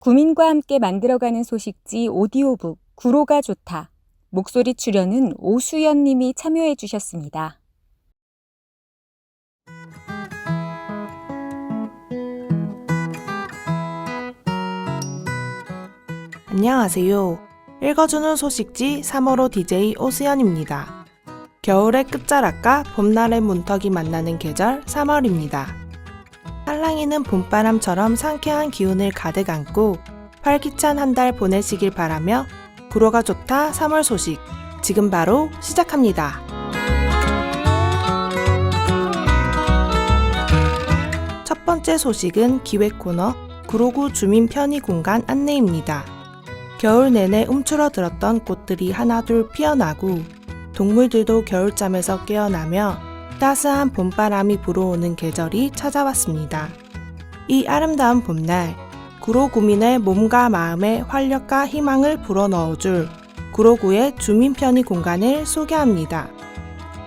구민과 함께 만들어가는 소식지 오디오북 구로가 좋다. 목소리 출연은 오수연 님이 참여해 주셨습니다. 안녕하세요. 읽어주는 소식지 3월호 DJ 오수연입니다. 겨울의 끝자락과 봄날의 문턱이 만나는 계절 3월입니다. 한랑이는 봄바람처럼 상쾌한 기운을 가득 안고 활기찬 한 달 보내시길 바라며 구로가 좋다 3월 소식 지금 바로 시작합니다. 첫 번째 소식은 기획 코너 구로구 주민 편의 공간 안내입니다. 겨울 내내 움츠러들었던 꽃들이 하나둘 피어나고 동물들도 겨울잠에서 깨어나며 따스한 봄바람이 불어오는 계절이 찾아왔습니다. 이 아름다운 봄날, 구로구민의 몸과 마음에 활력과 희망을 불어넣어줄 구로구의 주민 편의 공간을 소개합니다.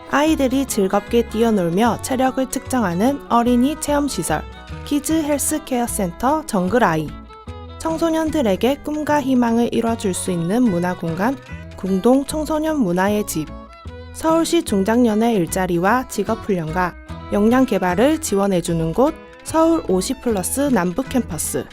아이들이 즐겁게 뛰어놀며 체력을 측정하는 어린이 체험시설, 키즈 헬스케어 센터 정글아이. 청소년들에게 꿈과 희망을 이뤄줄 수 있는 문화공간 궁동 청소년 문화의 집 서울시 중장년의 일자리와 직업훈련과 역량 개발을 지원해주는 곳 서울 50 플러스 남북캠퍼스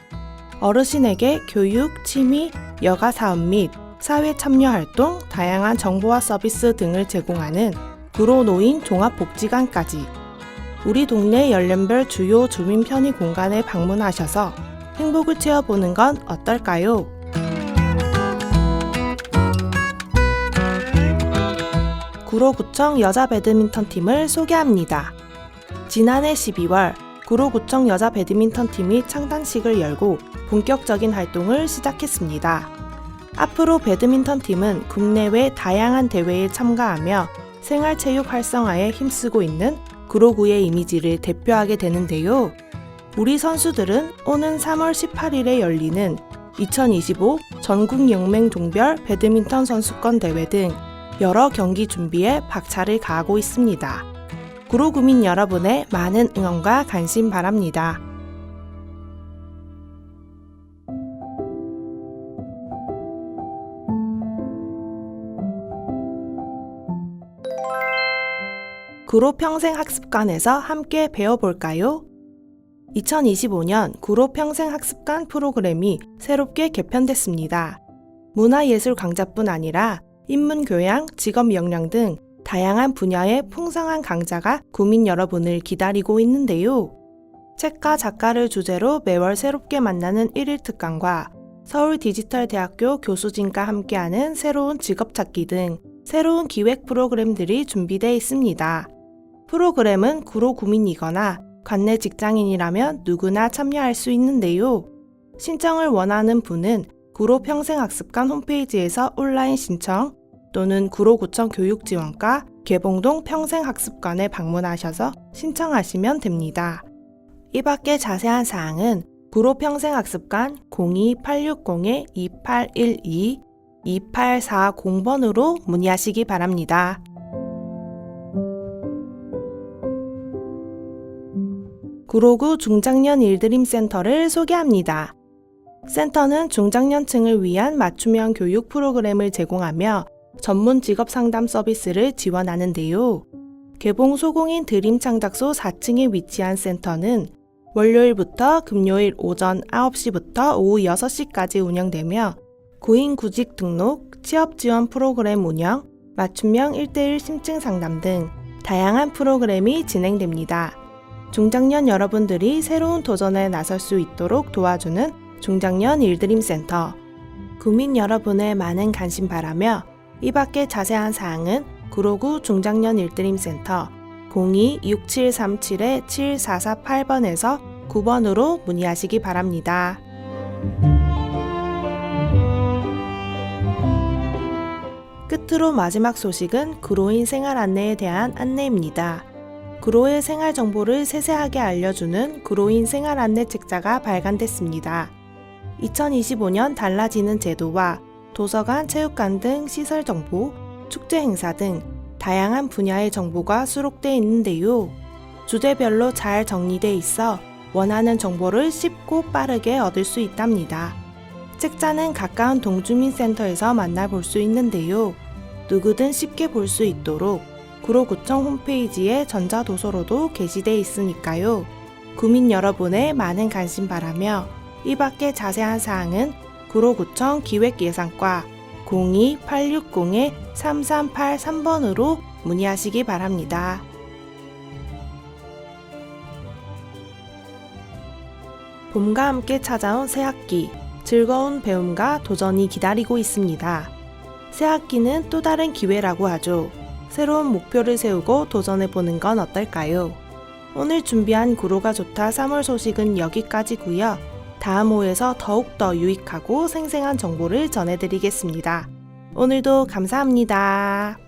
어르신에게 교육, 취미, 여가 사업 및 사회 참여 활동, 다양한 정보와 서비스 등을 제공하는 구로노인 종합복지관까지 우리 동네 연령별 주요 주민 편의 공간에 방문하셔서 행복을 채워보는 건 어떨까요? 구로구청 여자 배드민턴 팀을 소개합니다. 지난해 12월 구로구청 여자 배드민턴 팀이 창단식을 열고 본격적인 활동을 시작했습니다. 앞으로 배드민턴 팀은 국내외 다양한 대회에 참가하며 생활체육 활성화에 힘쓰고 있는 구로구의 이미지를 대표하게 되는데요. 우리 선수들은 오는 3월 18일에 열리는 2025 전국영맹 종별 배드민턴 선수권 대회 등 여러 경기 준비에 박차를 가하고 있습니다. 구로 구민 여러분의 많은 응원과 관심 바랍니다. 구로 평생 학습관에서 함께 배워볼까요? 2025년 구로 평생 학습관 프로그램이 새롭게 개편됐습니다. 문화예술 강좌뿐 아니라 인문 교양, 직업 역량 등 다양한 분야의 풍성한 강좌가 구민 여러분을 기다리고 있는데요. 책과 작가를 주제로 매월 새롭게 만나는 1일 특강과 서울 디지털 대학교 교수진과 함께하는 새로운 직업 찾기 등 새로운 기획 프로그램들이 준비되어 있습니다. 프로그램은 구로 구민이거나 관내 직장인이라면 누구나 참여할 수 있는데요. 신청을 원하는 분은 구로 평생학습관 홈페이지에서 온라인 신청 또는 구로구청 교육지원과 개봉동 평생학습관에 방문하셔서 신청하시면 됩니다. 이 밖에 자세한 사항은 구로 평생학습관 02-860-2812 2840번으로 문의하시기 바랍니다. 구로구 중장년 일드림 센터를 소개합니다. 센터는 중장년층을 위한 맞춤형 교육 프로그램을 제공하며 전문 직업 상담 서비스를 지원하는데요. 개봉 소공인 드림 창작소 4층에 위치한 센터는 월요일부터 금요일 오전 9시부터 오후 6시까지 운영되며 구인 구직 등록, 취업 지원 프로그램 운영, 맞춤형 1대1 심층 상담 등 다양한 프로그램이 진행됩니다. 중장년 여러분들이 새로운 도전에 나설 수 있도록 도와주는 중장년 일드림 센터. 구민 여러분의 많은 관심 바라며 이 밖에 자세한 사항은 구로구 중장년 일드림 센터 02-6737-7448번에서 9번으로 문의하시기 바랍니다. 끝으로 마지막 소식은 구로인 생활 안내에 대한 안내입니다. 구로의 생활 정보를 세세하게 알려주는 구로인 생활 안내 책자가 발간됐습니다. 2025년 달라지는 제도와 도서관, 체육관 등 시설 정보, 축제 행사 등 다양한 분야의 정보가 수록되어 있는데요. 주제별로 잘 정리돼 있어 원하는 정보를 쉽고 빠르게 얻을 수 있답니다. 책자는 가까운 동주민센터에서 만나볼 수 있는데요. 누구든 쉽게 볼 수 있도록 구로구청 홈페이지에 전자도서로도 게시돼 있으니까요. 구민 여러분의 많은 관심 바라며 이 밖의 자세한 사항은 구로구청 기획예산과 02-860-3383번으로 문의하시기 바랍니다. 봄과 함께 찾아온 새학기, 즐거운 배움과 도전이 기다리고 있습니다. 새학기는 또 다른 기회라고 하죠. 새로운 목표를 세우고 도전해보는 건 어떨까요? 오늘 준비한 구로가 좋다 3월 소식은 여기까지고요. 다음 호에서 더욱더 유익하고 생생한 정보를 전해드리겠습니다. 오늘도 감사합니다.